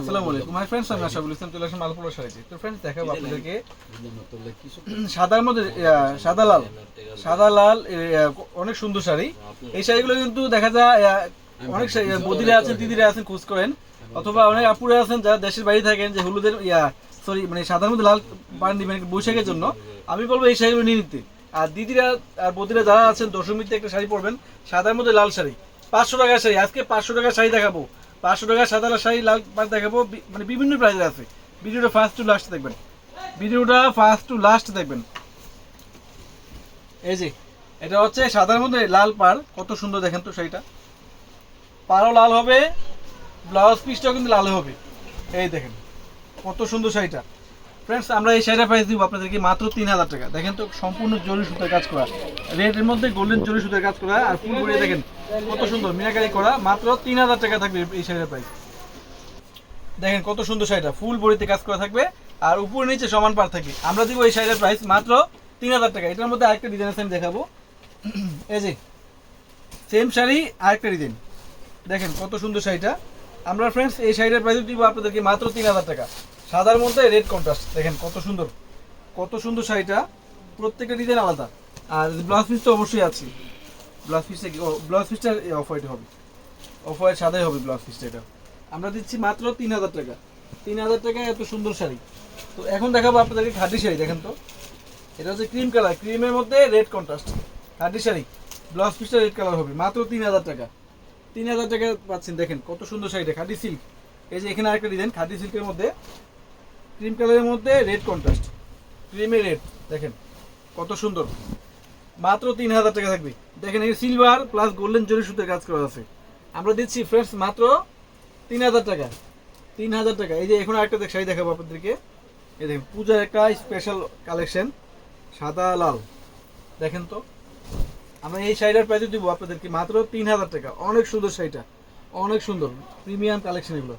আসসালামু আলাইকুম। My friends আমি আশাবুল ইসলাম চলে আসলাম মালপুরা শাড়িতে। তো ফ্রেন্ডস দেখাবো আপনাদেরকে। সাদার মধ্যে সাদা লাল। সাদা লাল অনেক সুন্দর শাড়ি। এই শাড়িগুলো কিন্তু দেখা যায় অনেক বদিরা আছেন দিদিরা আছেন খোঁজ করেন। অথবা অনেক আপুরা আছেন যারা দেশের বাইরে থাকেন যে হলুদের ইয়া সরি মানে সাদার মধ্যে লাল পান দিবেন বৈশাখের জন্য। আমি বলব এই শাড়িগুলো নিয়ে নিতে। আর দিদিরা আর বদিরা যারা আছেন দশমীতে একটা শাড়ি পরবেন সাদার মধ্যে লাল শাড়ি। পাঁচশো টাকার শাড়ি আজকে পাঁচশো টাকার শাড়ি দেখাবো। পাঁচশো টাকা সাদা লাল শাড়ি, লাল পাড় দেখাবো। মানে বিভিন্ন প্রাইজের আছে। ভিডিওটা ফার্স্ট টু লাস্ট দেখবেন। ভিডিওটা ফার্স্ট টু লাস্ট দেখবেন। এই যে, এটা হচ্ছে সাদার মধ্যে লাল পাড়। কত সুন্দর দেখেন তো শাড়িটা। পাড়ও লাল হবে ব্লাউজ পিসটাও কিন্তু লাল হবে। এই দেখেন, কত সুন্দর শাড়িটা। ফ্রেন্ডস আমরা এই শাড়িটা প্রাইস দিব আপনাদেরকে মাত্র তিন হাজার টাকা। দেখেন তো সম্পূর্ণ জরি সুতার কাজ করা। রেডের মধ্যে গোল্ডেন জরি সুতার কাজ করা আর ফুল ভরিয়ে দেখেন কত সুন্দর মিনাকারি করা, মাত্র তিন হাজার টাকা থাকবে এই শাড়িটার প্রাইস দেখেন কত সুন্দর শাড়িটা, ফুল বড়িতে কাজ করা থাকবে আর উপরে নিচে সমান পার থাকবে আমরা দিব এই শাড়িটার প্রাইস মাত্র তিন হাজার টাকা। এটার মধ্যে আরেকটা ডিজাইন আছে, আমি দেখাবো। এই যে সেম শাড়ি, আরেকটা ডিজাইন দেখেন কত সুন্দর শাড়িটা। আমরা ফ্রেন্ডস এই শাড়িটার প্রাইস দিব আপনাদেরকে মাত্র তিন হাজার টাকা। সাদার মধ্যে রেড কন্ট্রাস্ট দেখেন কত সুন্দর কত সুন্দর শাড়িটা। প্রত্যেকটা ডিজাইন আলাদা। আর ব্লাউজ পিস তো অবশ্যই আছে। ব্লাউজ পিসটা ব্লাউজ পিসটা অফ হোয়াইট হবে। অফ হোয়াইট সাদাই হবে ব্লাউজ পিসটা এটা। আমরা দিচ্ছি মাত্র তিন হাজার টাকা। তিন হাজার টাকায় এত সুন্দর শাড়ি। তো এখন দেখাবো আপনাদেরকে খাদি শাড়ি, দেখেন তো। এটা হচ্ছে ক্রিম কালার ক্রিমের মধ্যে red contrast khadi sari. Blouse পিসটা রেড কালার হবে। মাত্র তিন হাজার টাকা। তিন হাজার টাকা পাচ্ছেন। দেখেন কত সুন্দর শাড়িটা। খাদি সিল্ক এই যে এখানে আরেকটা ডিজাইন খাদি সিল্কের মধ্যে ক্রিম কালারের মধ্যে রেড কন্ট্রাস্ট ক্রিমে রেড দেখেন। কত সুন্দর। মাত্র তিন হাজার টাকা থাকবে। দেখেন এই সিলভার প্লাস গোল্ডেন জরি সুতের কাজ করা আছে। আমরা দিচ্ছি ফ্রেন্ডস মাত্র তিন হাজার টাকা। তিন হাজার টাকা। এই যে এখন আরেকটা শাড়ি দেখাবো আপনাদেরকে। এই দেখেন, পূজার একটা স্পেশাল কালেকশন সাদা, লাল। দেখেন তো। আমরা এই শাড়িটার প্রাইস দিব আপনাদেরকে মাত্র তিন হাজার টাকা। অনেক সুন্দর শাড়িটা। অনেক সুন্দর। প্রিমিয়াম কালেকশন এগুলো।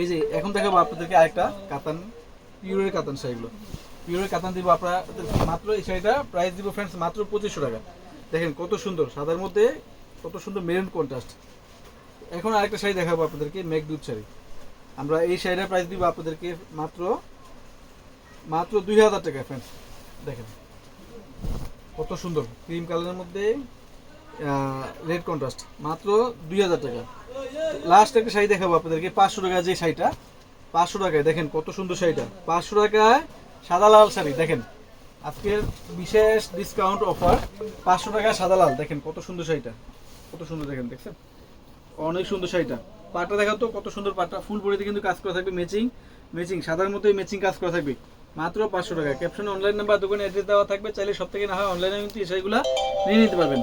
এই যে, এখন দেখাবো আপনাদেরকে আরেকটা কাতান পিওরের কাতান শাড়িগুলো পিওরের কাতান দিব আপনারা মাত্র, এই শাড়িটা প্রাইস দিব ফ্রেন্ডস মাত্র পঁচিশশো টাকা। দেখেন কত সুন্দর, সাদার মধ্যে কত সুন্দর মেরুন কন্ট্রাস্ট এখন আরেকটা শাড়ি দেখাবো আপনাদেরকে, মেঘদূত শাড়ি। আমরা এই শাড়িটার প্রাইস দিব আপনাদেরকে মাত্র মাত্র দুই হাজার টাকা ফ্রেন্ডস দেখেন কত সুন্দর ক্রিম কালারের মধ্যে রেড কন্ট্রাস্ট মাত্র দুই হাজার টাকা। লাস্ট একটা শাড়ি দেখাবো আপনাদেরকে, পাঁচশো টাকা যে শাড়িটা, পাঁচশো টাকায়, দেখেন কত সুন্দর শাড়িটা। পাঁচশো টাকায় সাদা লাল শাড়ি, দেখেন। আজকের বিশেষ ডিসকাউন্ট অফার পাঁচশো টাকা সাদা লাল, দেখেন কত সুন্দর শাড়িটা। কত সুন্দর, দেখেন, দেখছেন? অনেক সুন্দর শাড়িটা। পাটা দেখাও তো, কত সুন্দর পাটা ফুল বডিতে কিন্তু কাজ করা থাকবে ম্যাচিং ম্যাচিং সাদার মতোই ম্যাচিং কাজ করা থাকবে। মাত্র পাঁচশো টাকা ক্যাপশন অনলাইন নাম্বার দোকানে অ্যাড্রেস দেওয়া থাকবে। চাইলে সব থেকে না হয় অনলাইনে কিন্তু এই শাড়িগুলো নিয়ে নিতে পারবেন।